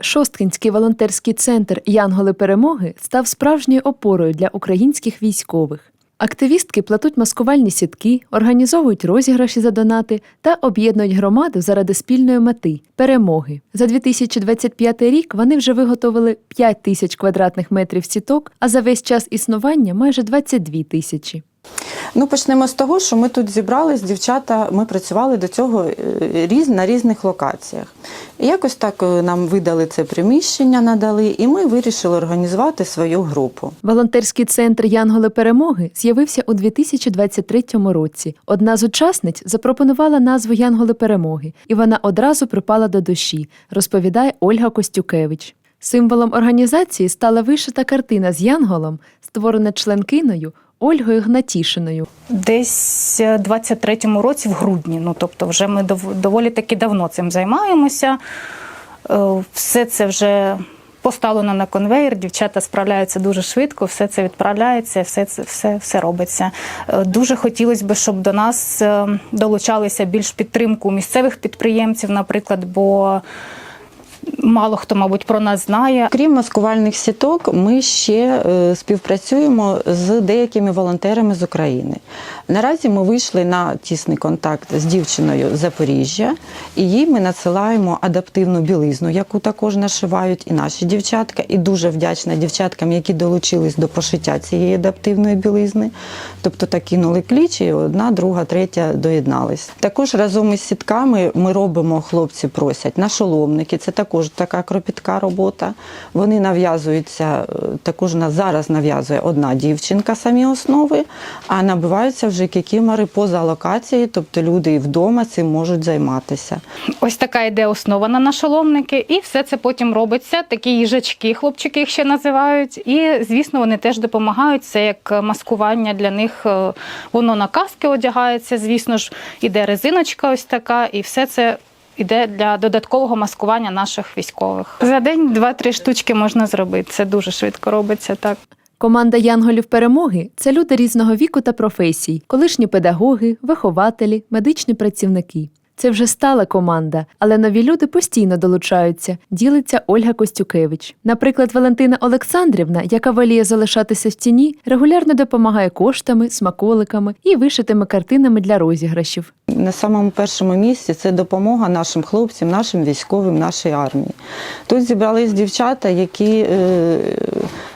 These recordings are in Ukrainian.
Шосткинський волонтерський центр Янголи перемоги став справжньою опорою для українських військових. Активістки платуть маскувальні сітки, організовують розіграші за донати та об'єднують громаду заради спільної мети перемоги. За 2025 рік вони вже виготовили 5 тисяч квадратних метрів сіток, а за весь час існування майже 22 тисячі. Ну, почнемо з того, що ми тут зібрались, дівчата, ми працювали до цього е, різ, на різних локаціях. І якось так е, нам видали це приміщення, надали, і ми вирішили організувати свою групу. Волонтерський центр Янголи перемоги з'явився у 2023 році. Одна з учасниць запропонувала назву Янголи перемоги, і вона одразу припала до душі, розповідає Ольга Костюкевич. Символом організації стала вишита картина з Янголом, створена членкиною Ольгою Гнатішиною. Десь е, 23-му році, в грудні. Ну тобто, вже ми доволі таки давно цим займаємося. Е, Все це вже поставлено на конвейер. Дівчата справляються дуже швидко, все це відправляється, все це все, все робиться. Е, Дуже хотілося б, щоб до нас долучалися більш підтримку місцевих підприємців, наприклад, бо мало хто, мабуть, про нас знає. Крім маскувальних сіток, ми ще е, співпрацюємо з деякими волонтерами з України. Наразі ми вийшли на тісний контакт з дівчиною Запоріжжя, і їй ми надсилаємо адаптивну білизну, яку також нашивають і наші дівчатка. І дуже вдячна дівчаткам, які долучились до пошиття цієї адаптивної білизни. Тобто так кинули кліч, і одна, друга, третя доєднались. Також разом із сітками ми робимо, хлопці просять нашоломники. Це також така кропітка робота. Вони нав'язуються, е, також нас зараз нав'язує одна дівчинка самі основи, а набиваються вже кікімори поза локацією, тобто люди і вдома цим можуть займатися. Ось така йде основа на нашоломники, і все це потім робиться. Такі їжачки, хлопчики їх ще називають. І звісно, вони теж допомагають. Це як маскування для них. е, Воно на каски одягається. Звісно ж, іде резиночка, ось така, і все це. Іде для додаткового маскування наших військових. За день два-три штучки можна зробити. Це дуже швидко робиться так. Команда Янголів перемоги це люди різного віку та професій, колишні педагоги, вихователі, медичні працівники. Це вже стала команда, але нові люди постійно долучаються, ділиться Ольга Костюкевич. Наприклад, Валентина Олександрівна, яка воліє залишатися в тіні, регулярно допомагає коштами, смаколиками і вишитими картинами для розіграшів. На самому першому місці це допомога нашим хлопцям, нашим військовим, нашій армії. Тут зібрались дівчата, які е,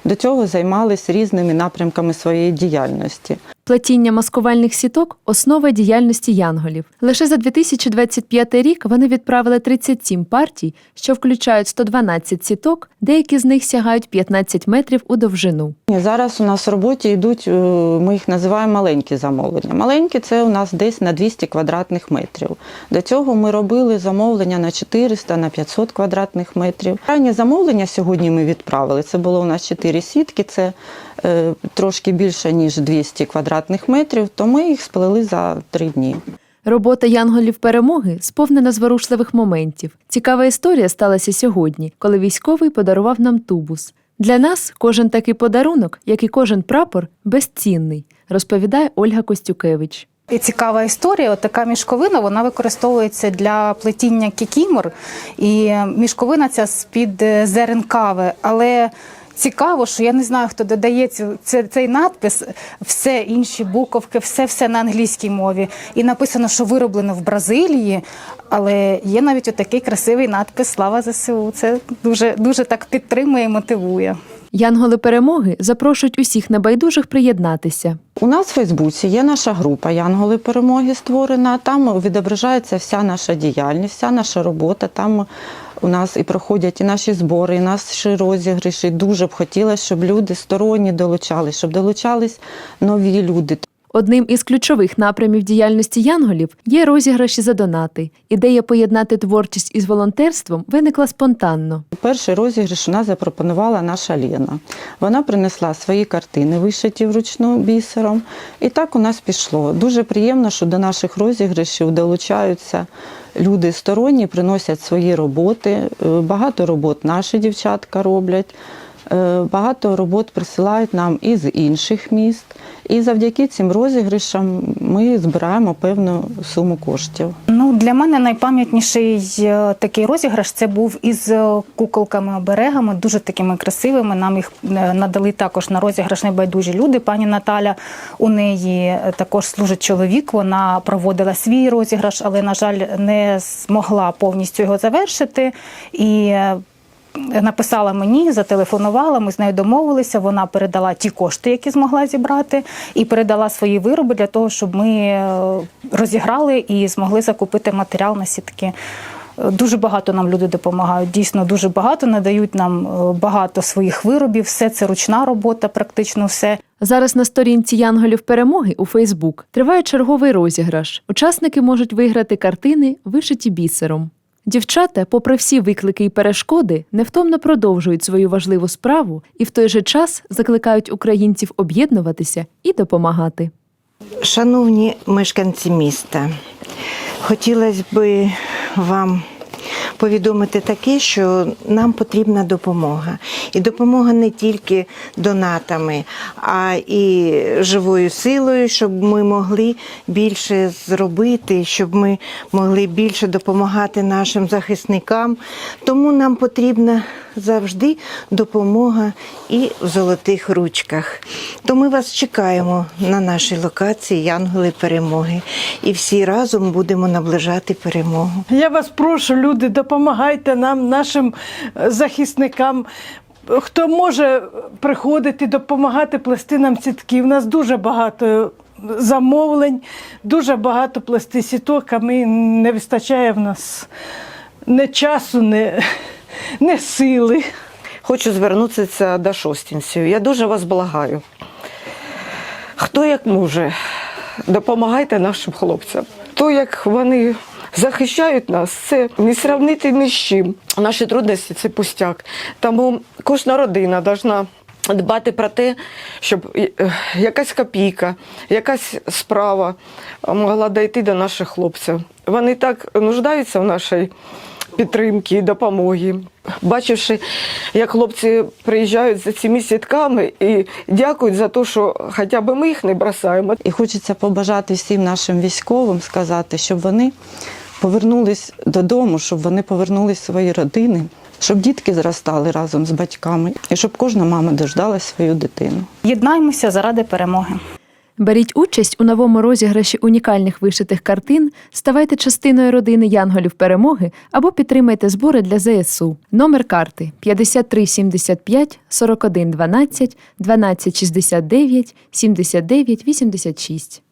до цього займалися різними напрямками своєї діяльності. Плетіння маскувальних сіток основа діяльності янголів. Лише за 2025 рік вони відправили 37 партій, що включають 112 сіток, деякі з них сягають 15 метрів у довжину. Зараз у нас в роботі йдуть, е, ми їх називаємо маленькі замовлення. Маленькі це у нас десь на 200 квадратних метрів. До цього ми робили замовлення на 400, на 500 квадратних метрів. Крайнє замовлення сьогодні ми відправили. Це було у нас 4 сітки, це е, трошки більше, ніж 200 квадратних метрів, то ми їх сплели за 3 дні. Робота янголів перемоги сповнена зворушливих моментів. Цікава історія сталася сьогодні, коли військовий подарував нам тубус. Для нас кожен такий подарунок, як і кожен прапор, безцінний, розповідає Ольга Костюкевич. І цікава історія. От така мішковина вона використовується для плетіння кікімор. І мішковина ця з-під е, зерен кави. Але цікаво, що я не знаю, хто додає цю, це, цей надпис, все інші буковки, все все на англійській мові. І написано, що вироблено в Бразилії. Але є навіть отакий красивий надпис Слава ЗСУ. Це дуже, дуже так підтримує і мотивує. Янголи перемоги запрошують усіх небайдужих приєднатися. У нас в Фейсбуці є наша група Янголи перемоги створена. Там відображається вся наша діяльність, вся наша робота. Там у нас і проходять і наші збори, і наші розіграші. Дуже б хотілося, щоб люди сторонні долучались, щоб долучались нові люди. Одним із ключових напрямів діяльності янголів є розіграші за донати. Ідея поєднати творчість із волонтерством виникла спонтанно. Перший розіграш нас запропонувала наша Лена. Вона принесла свої картини, вишиті вручну бісером. І так у нас пішло. Дуже приємно, що до наших розіграшів долучаються люди сторонні, приносять свої роботи. Е, Багато робот наші дівчатка роблять. Е, Багато робот присилають нам із інших міст. І завдяки цим розіграшам ми збираємо певну суму коштів. Ну, для мене найпам'ятніший е, такий розіграш це був із е, куколками-оберегами, дуже такими красивими. Нам їх надали також на розіграш небайдужі люди. Пані Наталя у неї також служить чоловік. Вона проводила свій розіграш, але, на жаль, не змогла повністю його завершити. І написала мені, зателефонувала, ми з нею домовилися. Вона передала ті кошти, які змогла зібрати, і передала свої вироби для того, щоб ми е, розіграли і змогли закупити матеріал на сітки. Дуже багато нам люди допомагають. Дійсно, дуже багато надають нам е, багато своїх виробів. Все це ручна робота, практично все. Зараз на сторінці Янголів перемоги у Фейсбук триває черговий розіграш. Учасники можуть виграти картини, вишиті бісером. Дівчата, попри всі виклики і перешкоди, невтомно продовжують свою важливу справу і в той же час закликають українців об'єднуватися і допомагати. Шановні мешканці міста, хотілося б вам повідомити таке, що нам потрібна допомога. І допомога не тільки донатами, а і живою силою, щоб ми могли більше зробити, щоб ми могли більше допомагати нашим захисникам. Тому нам потрібна завжди допомога і в золотих ручках. То ми вас чекаємо на нашій локації Янголи перемоги. І всі разом будемо наближати перемогу. Я вас прошу, люди, допомагайте нам, нашим е, захисникам. Хто може приходити, допомагати плести нам сітки. У нас дуже багато замовлень, дуже багато плести сіток, а ми не вистачає в нас не часу, не, не сили. Хочу звернутися до шостінців. Я дуже вас благаю. Хто як може, допомагайте нашим хлопцям. То, як вони захищають нас, це не сравнити ні з чим. Наші трудності це пустяк. Тому кожна родина повинна дбати про те, щоб е, якась копійка, якась справа могла дійти до наших хлопців. Вони так нуждаються в нашій підтримки і допомоги. Бачивши, як хлопці приїжджають за цими сітками і дякують за те, що хоча б ми їх не бросаємо. І хочеться побажати всім нашим військовим сказати, щоб вони повернулись додому, щоб вони повернулись в свої родини, щоб дітки зростали разом з батьками, і щоб кожна мама дождалась свою дитину. Єднаймося заради перемоги. Беріть участь у новому розіграші унікальних вишитих картин, ставайте частиною родини Янголів перемоги або підтримайте збори для ЗСУ. Номер карти 5375 41 12 12 69 79 86.